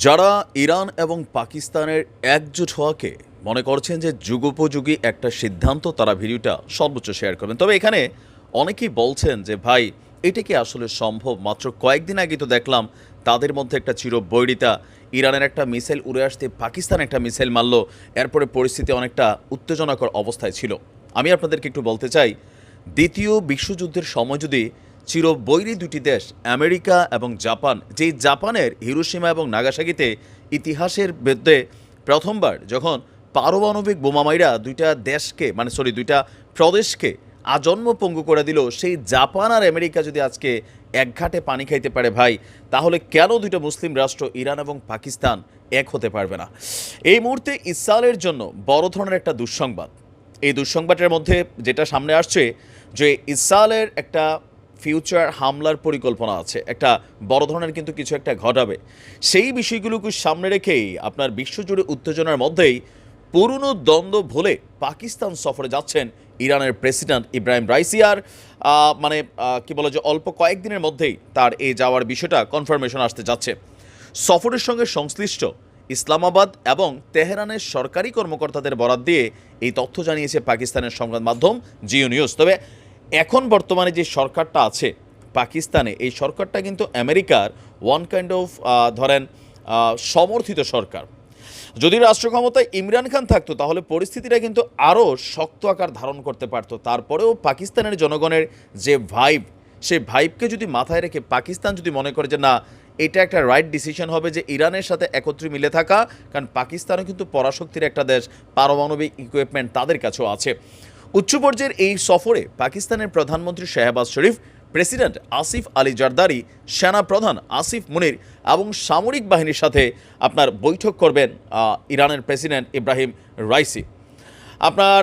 যারা ইরান এবং পাকিস্তানের একজোট হওয়াকে মনে করছেন যে যুগোপযোগী একটা সিদ্ধান্ত, তারা ভিডিওটা সর্বোচ্চ শেয়ার করবেন। তবে এখানে অনেকেই বলছেন যে, ভাই, এটা কি আসলে সম্ভব? মাত্র কয়েকদিন আগে তো দেখলাম তাদের মধ্যে একটা চির বৈরিতা ইরানের একটা মিসাইল উড়ে আসতে পাকিস্তান একটা মিসাইল মারলো। এরপরে পরিস্থিতি অনেকটা উত্তেজনাকর অবস্থায় ছিল। আমি আপনাদেরকে একটু বলতে চাই, দ্বিতীয় বিশ্বযুদ্ধের সময় যদি চিরবৈরী দুটি দেশ, আমেরিকা এবং জাপান, যেই জাপানের হিরোসীমা এবং নাগাসাকিতে ইতিহাসের মধ্যে প্রথমবার যখন পারমাণবিক বোমামাইরা দুইটা দেশকে মানে সরি দুইটা প্রদেশকে আজন্ম পঙ্গু করে দিল, সেই জাপান আর আমেরিকা যদি আজকে এক ঘাটে পানি খাইতে পারে ভাই, তাহলে কেন দুইটা মুসলিম রাষ্ট্র, ইরান এবং পাকিস্তান এক হতে পারবে না? এই মুহূর্তে ইসরায়েলের জন্য বড় ধরনের একটা দুঃসংবাদ। এই দুঃসংবাদের মধ্যে যেটা সামনে আসছে যে ইসরায়েলের একটা ফিউচার হামলার পরিকল্পনা আছে। একটা বড় ধরনের কিন্তু কিছু একটা ঘটাবে। সেই বিষয়গুলোকে সামনে রেখেই আপনার বিশ্বজুড়ে উত্তেজনার মধ্যেই পুরনো দ্বন্দ্ব ভুলে পাকিস্তান সফরে যাচ্ছেন ইরানের প্রেসিডেন্ট ইব্রাহিম রাইসিয়ার মানে কি বলে যে, অল্প কয়েকদিনের মধ্যেই তার এই যাওয়ার বিষয়টা কনফার্মেশন আসতে যাচ্ছে। সফরের সঙ্গে সংশ্লিষ্ট ইসলামাবাদ এবং তেহরানের সরকারি কর্মকর্তাদের বরাত দিয়ে এই তথ্য জানিয়েছে পাকিস্তানের সংবাদ মাধ্যম জিও নিউজ। তবে এখন বর্তমানে যে সরকারটা আছে, পাকিস্তানে, এই সরকারটা কিন্তু আমেরিকার ওয়ান কাইন্ড অফ ধরেন সমর্থিত সরকার। যদি রাষ্ট্র ক্ষমতায় ইমরান খান থাকতো, তাহলে পরিস্থিতিটা কিন্তু আরও শক্ত আকার ধারণ করতে পারতো। তারপরেও পাকিস্তানের জনগণের যে ভাইব সেই ভাইবকে যদি মাথায় রেখে পাকিস্তান যদি মনে করে যে, না, এটা একটা রাইট ডিসিশন হবে যে ইরানের সাথে একত্রে মিলে থাকা, কারণ পাকিস্তানও কিন্তু পরাশক্তির একটা দেশ, পারমাণবিক ইকুইপমেন্ট তাদের কাছেও আছে। উচ্চ পর্যায়ের এই সফরে পাকিস্তানের প্রধানমন্ত্রী শাহবাজ শরীফ, প্রেসিডেন্ট আসিফ আলী জারদারি সেনা প্রধান আসিফ মুনির এবং সামরিক বাহিনীর সাথে আপনার বৈঠক করবেন ইরানের প্রেসিডেন্ট ইব্রাহিম রাইসি। আপনার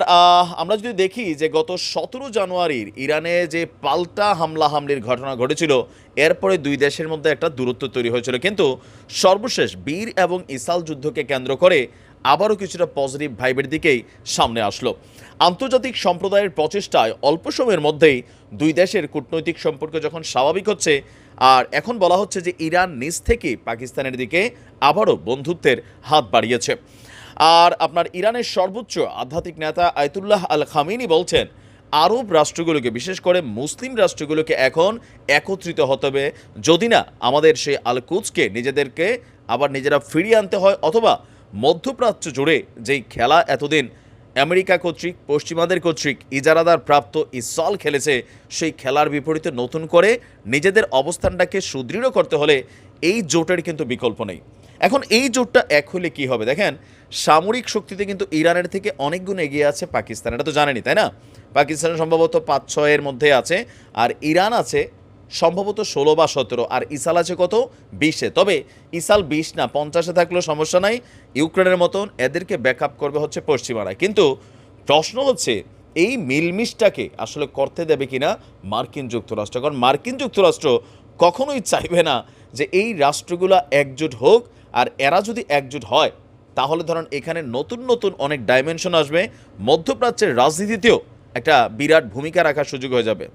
আমরা যদি দেখি যে গত সতেরো জানুয়ারির ইরানে যে পাল্টা হামলা হামলির ঘটনা ঘটেছিল, এরপরে দুই দেশের মধ্যে একটা দূরত্ব তৈরি হয়েছিল। কিন্তু সর্বশেষ বীর এবং ইসাল যুদ্ধকে কেন্দ্র করে আবারও কিছুটা পজিটিভ ভাইবের দিকেই সামনে আসলো। আন্তর্জাতিক সম্প্রদায়ের প্রচেষ্টায় অল্প সময়ের মধ্যেই দুই দেশের কূটনৈতিক সম্পর্ক যখন স্বাভাবিক হচ্ছে, আর এখন বলা হচ্ছে যে ইরান নিজ থেকে পাকিস্তানের দিকে আবারও বন্ধুত্বের হাত বাড়িয়েছে। আর আপনার ইরানের সর্বোচ্চ আধ্যাত্মিক নেতা আয়তুল্লাহ আল খামিনি বলছেন, আরব রাষ্ট্রগুলোকে, বিশেষ করে মুসলিম রাষ্ট্রগুলোকে এখন একত্রিত হতে হবে। যদি না, আমাদের সেই আল কুচকে নিজেদেরকে আবার নিজেরা ফিরিয়ে আনতে হয়, অথবা মধ্যপ্রাচ্য জুড়ে যেই খেলা এতদিন আমেরিকা কর্তৃক, পশ্চিমাদের কর্তৃক ইজারাদার প্রাপ্ত ইসল খেলেছে, সেই খেলার বিপরীতে নতুন করে নিজেদের অবস্থানটাকে সুদৃঢ় করতে হলে এই জোটের কিন্তু বিকল্প নেই। এখন এই জোটটা এক হলে কী হবে? দেখেন, সামরিক শক্তিতে কিন্তু ইরানের থেকে অনেক গুণ এগিয়ে আছে পাকিস্তান। এটা তো জানেনি তাই না? পাকিস্তান সম্ভবত পাঁচ ছয়ের মধ্যে আছে, আর ইরান আছে সম্ভবত ষোলো বা সতেরো, আর ইসাল আছে কত? বিশে। তবে ইসাল বিশ না, পঞ্চাশে থাকলেও সমস্যা নাই। ইউক্রেনের মতন এদেরকে ব্যাকআপ করবে হচ্ছে পশ্চিমারা কিন্তু প্রশ্ন হচ্ছে, এই মিলমিশটাকে আসলে করতে দেবে কিনা মার্কিন যুক্তরাষ্ট্র? কারণ মার্কিন যুক্তরাষ্ট্র কখনোই চাইবে না যে এই রাষ্ট্রগুলো একজোট হোক, আর এরা যদি একজোট হয়, তাহলে ধরেন এখানে নতুন নতুন অনেক ডাইমেনশন আসবে। মধ্যপ্রাচ্যের রাজনীতিতেও একটা বিরাট ভূমিকা রাখার সুযোগ হয়ে যাবে।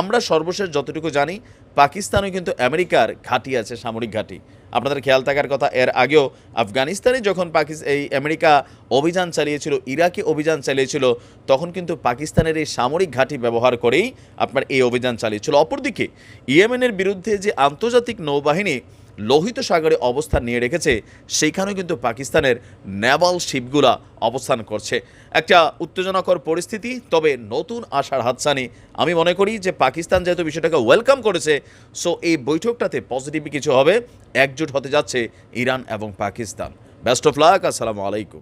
আমরা সর্বশেষ যতটুকু জানি, পাকিস্তানও কিন্তু আমেরিকার ঘাঁটি আছে, সামরিক ঘাঁটি। আপনাদের খেয়াল থাকার কথা, এর আগেও আফগানিস্তানে যখন পাকিস্তান এই আমেরিকা অভিযান চালিয়েছিল, ইরাকে অভিযান চালিয়েছিল, তখন কিন্তু পাকিস্তানের এই সামরিক ঘাঁটি ব্যবহার করেই আপনার এই অভিযান চালিয়েছিল। অপরদিকে, ইয়েমেনের বিরুদ্ধে যে আন্তর্জাতিক নৌবাহিনী লোহিত সাগরে অবস্থান নিয়ে রেখেছে, সেইখানেও কিন্তু পাকিস্তানের নেভাল শিপগুলা অবস্থান করছে। একটা উত্তেজনাকর পরিস্থিতি, তবে নতুন আশার হাতছানি। আমি মনে করি যে পাকিস্তান যেহেতু বিষয়টাকে ওয়েলকাম করেছে, সো এই বৈঠকটাতে পজিটিভ কিছু হবে, একজোট হতে যাচ্ছে ইরান এবং পাকিস্তান। বেস্ট অফ লাক, আসসালামু আলাইকুম।